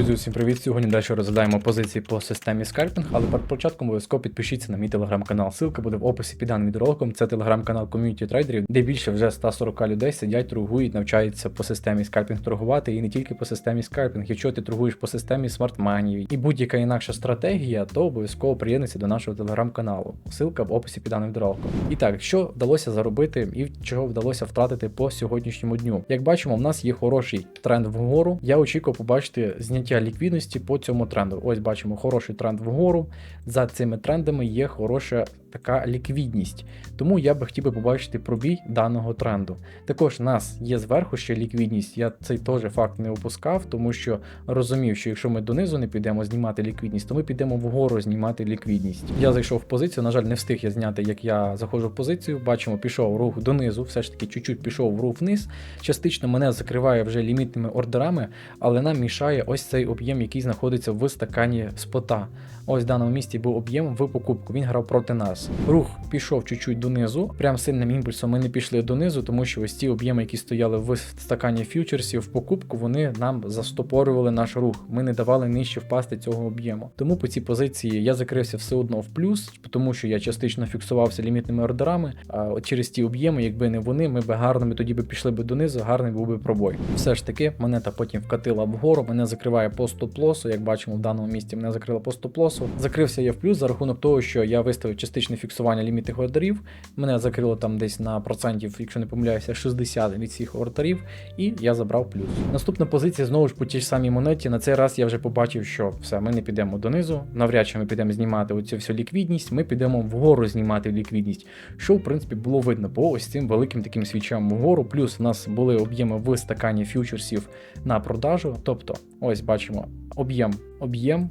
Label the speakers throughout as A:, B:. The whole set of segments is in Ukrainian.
A: Друзі, усім привіт! Сьогодні далі розглядаємо позиції по системі скальпінг, але перед початком обов'язково підпишіться на мій телеграм-канал. Ссылка буде в описі під даним відеороликом. Це телеграм-канал ком'юніті трейдерів, де більше вже 140 людей сидять, торгують, навчаються по системі скальпінг торгувати і не тільки по системі скальпінг. Якщо ти торгуєш по системі смартманів і будь-яка інакша стратегія, то обов'язково приєднуйся до нашого телеграм-каналу. Ссылка в описі під даним відеороликом. І так, що вдалося заробити і чого вдалося втратити по сьогоднішньому дню. Як бачимо, в нас є хороший тренд вгору. Я очікував побачити зняття ліквідності по цьому тренду. Ось бачимо хороший тренд вгору. За цими трендами є хороша така ліквідність. Тому я би хотів би побачити пробій даного тренду. Також в нас є зверху ще ліквідність. Я цей теж факт не опускав, тому що розумів, що якщо ми донизу не підемо знімати ліквідність, то ми підемо вгору знімати ліквідність. Я зайшов в позицію. На жаль, не встиг я зняти, як я заходжу в позицію. Бачимо, пішов рух донизу, все ж таки чуть-чуть пішов рух вниз. Частично мене закриває вже лімітними ордерами, але нам мішає ось цей об'єм, який знаходиться в стакані спота. Ось в даному місці був об'єм в покупку. Він грав проти нас. Рух пішов чуть-чуть донизу. Прям сильним імпульсом ми не пішли донизу, тому що ось ці об'єми, які стояли в стакані фьючерсів в покупку, вони нам застопорювали наш рух. Ми не давали нижче впасти цього об'єму. Тому по цій позиції я закрився все одно в плюс, тому що я частично фіксувався лімітними ордерами. А через ті об'єми, якби не вони, ми би гарно тоді би пішли би донизу, гарний був би пробой. Все ж таки, монета потім вкатила вгору, мене закриває по стоп-лосу. Як бачимо, в даному місці мене закрила по стоп-лосу. Закрився я в плюс за рахунок того, що я виставив частичне фіксування лімітних ордерів. Мене закрило там десь на процентів, якщо не помиляюся, 60 від цих ордерів, і я забрав плюс. Наступна позиція знову ж по тій ж самій монеті. На цей раз я вже побачив, що все, ми не підемо донизу. Навряд чи ми підемо знімати оцю всю ліквідність. Ми підемо вгору знімати ліквідність, що в принципі було видно по ось цим великим таким свічам вгору. Плюс в нас були об'єми в стакані фьючерсів на продажу. Тобто, ось бачимо об'єм, об'єм.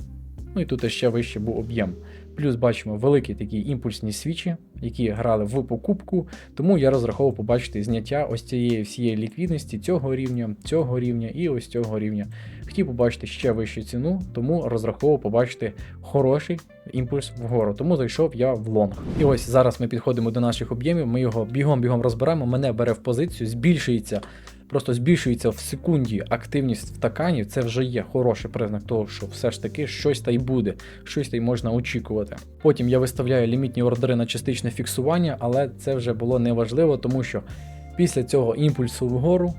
A: Ну і тут ще вище був об'єм. Плюс бачимо великі такі імпульсні свічі, які грали в покупку. Тому я розраховував побачити зняття ось цієї всієї ліквідності цього рівня, цього рівня і ось цього рівня. Хотів побачити ще вищу ціну, тому розраховував побачити хороший імпульс вгору. Тому зайшов я в лонг. І ось зараз ми підходимо до наших об'ємів. Ми його бігом-бігом розберемо. Мене бере в позицію, збільшується просто збільшується в секунді активність втаканів, це вже є хороший признак того, що все ж таки щось та й буде, щось та й можна очікувати. Потім я виставляю лімітні ордери на частичне фіксування, але це вже було неважливо, тому що після цього імпульсу вгору.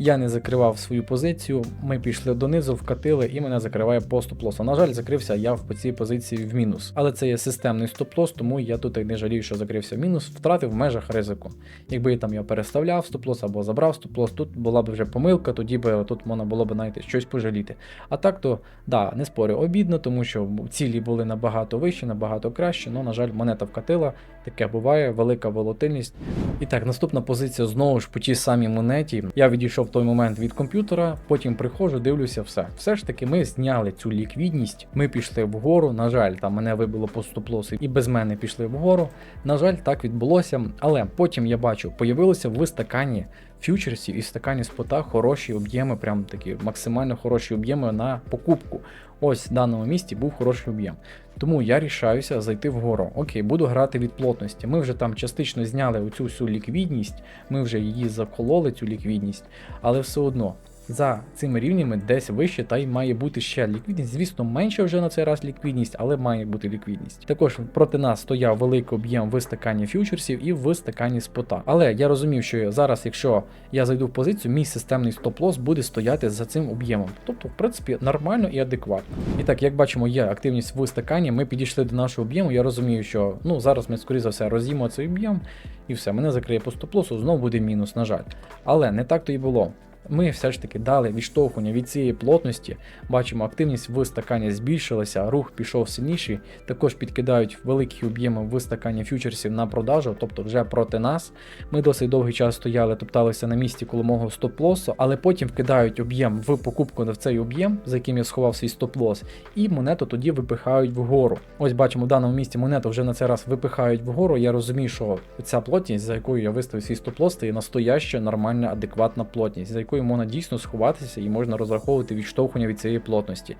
A: Я не закривав свою позицію, ми пішли донизу, вкатили і мене закриває по стоп-лосу. На жаль, закрився я в цій позиції в мінус. Але це є системний стоп-лос, тому я тут і не жалію, що закрився в мінус, втратив в межах ризику. Якби там я переставляв стоп-лос або забрав стоп-лос, тут була б вже помилка, тоді би тут можна було б знаєте, щось пожаліти. А так то, да, не спорю, обідно, тому що цілі були набагато вищі, набагато краще, але, на жаль, монета вкатила, таке буває, велика волатильність. І так, наступна позиція знову ж по тій самій монеті. Я відійшов в той момент від комп'ютера, потім приходжу, дивлюся, все. Все ж таки, ми зняли цю ліквідність, ми пішли вгору. На жаль, там мене вибило по стоп-лосу і без мене пішли вгору. На жаль, так відбулося. Але потім я бачу, появилося в стакані фьючерсів і стакані спота хороші об'єми, прям такі максимально хороші об'єми на покупку. Ось в даному місці був хороший об'єм. Тому я рішаюся зайти вгору. Окей, буду грати від плотності. Ми вже там частично зняли оцю всю ліквідність, ми вже її закололи, цю ліквідність, але все одно. За цими рівнями десь вище, та й має бути ще ліквідність. Звісно, менше вже на цей раз ліквідність, але має бути ліквідність. Також проти нас стояв великий об'єм в стакані фьючерсів і в стакані спота. Але я розумів, що зараз, якщо я зайду в позицію, мій системний стоп-лос буде стояти за цим об'ємом. Тобто, в принципі, нормально і адекватно. І так, як бачимо, є активність в стакані. Ми підійшли до нашого об'єму. Я розумію, що ну зараз ми, скоріше за все, роз'їмо цей об'єм, і все, мене закриє по стоп-лосу, знову буде мінус, на жаль. Але не так то і було. Ми все ж таки дали відштовхування від цієї плотності. Бачимо, активність в стакані збільшилася, рух пішов сильніший. Також підкидають великі об'єми в стакані фьючерсів на продажу, тобто вже проти нас. Ми досить довгий час стояли, топталися на місці коло мого стоп-лосу, але потім вкидають об'єм в покупку в цей об'єм, за яким я сховав свій стоп-лос, і монету тоді випихають вгору. Ось бачимо, в даному місці монету вже на цей раз випихають вгору. Я розумію, що ця плотність, за якою я виставив свій стоп-лос, це є настояща, нормальна, адекватна плотність, якою можна дійсно сховатися і можна розраховувати відштовхування від цієї плотності.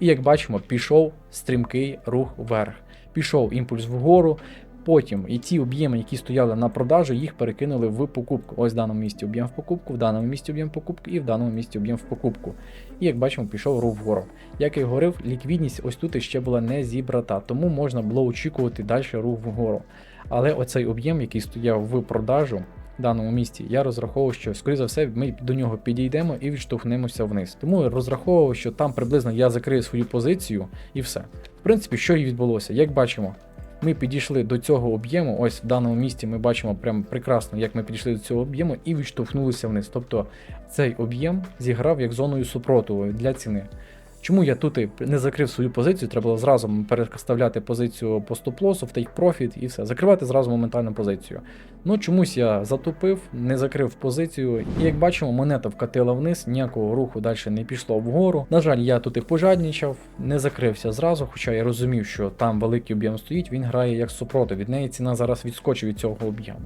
A: І як бачимо, пішов стрімкий рух вверх. Пішов імпульс вгору, Потім і ті об'єми, які стояли на продажу, їх перекинули в покупку. Ось в даному місці об'єм в покупку, в даному місці об'єм в покупку і в даному місці об'єм в покупку. І як бачимо, пішов рух вгору. Як я говорив, ліквідність ось тут ще була не зібрата, тому можна було очікувати далі рух вгору. Але оцей об'єм, який стояв в продажу даному місці, я розраховував, що скоріше за все ми до нього підійдемо і відштовхнемося вниз. Тому я розраховував, що там приблизно я закрию свою позицію і все. В принципі, що і відбулося, як бачимо. Ми підійшли до цього об'єму. Ось в даному місці ми бачимо прям прекрасно, як ми підійшли до цього об'єму і відштовхнулися вниз. Тобто цей об'єм зіграв як зоною супротиву для ціни. Чому я тут і не закрив свою позицію? Треба було зразу переставляти позицію по стоп-лосу в take profit і все. Закривати зразу моментальну позицію. Ну чомусь я затупив, не закрив позицію. І як бачимо, монета вкатила вниз, ніякого руху далі не пішло вгору. На жаль, я тут і пожаднічав, не закрився зразу, хоча я розумів, що там великий об'єм стоїть, він грає як супротив. Від неї ціна зараз відскочить від цього об'єму.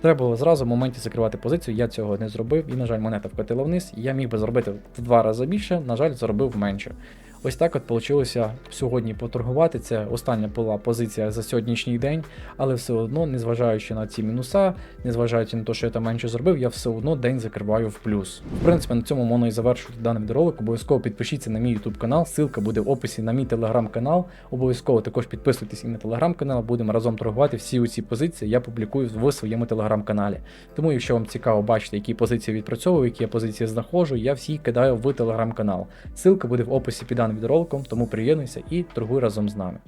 A: Треба було зразу в моменті закривати позицію, я цього не зробив, і, на жаль, монета вкатила вниз. Я міг би зробити в два рази більше, на жаль, зробив менше. Ось так от вийшло сьогодні поторгувати. Це остання була позиція за сьогоднішній день, але все одно, незважаючи на ці мінуса, незважаючи на те, що я там менше зробив, я все одно день закриваю в плюс. В принципі, на цьому можна і завершувати даний відеоролик. Обов'язково підпишіться на мій YouTube канал, ссылка буде в описі на мій телеграм-канал. Обов'язково також підписуйтесь і на телеграм-канал, будемо разом торгувати. Всі ці позиції я публікую в своєму телеграм-каналі. Тому, якщо вам цікаво бачити, які позиції відпрацьовую, які я позиції знаходжу, я всі кидаю в телеграм-канал. Ссылка буде в описі під даним відеороликом, тому приєднуйся і торгуй разом з нами.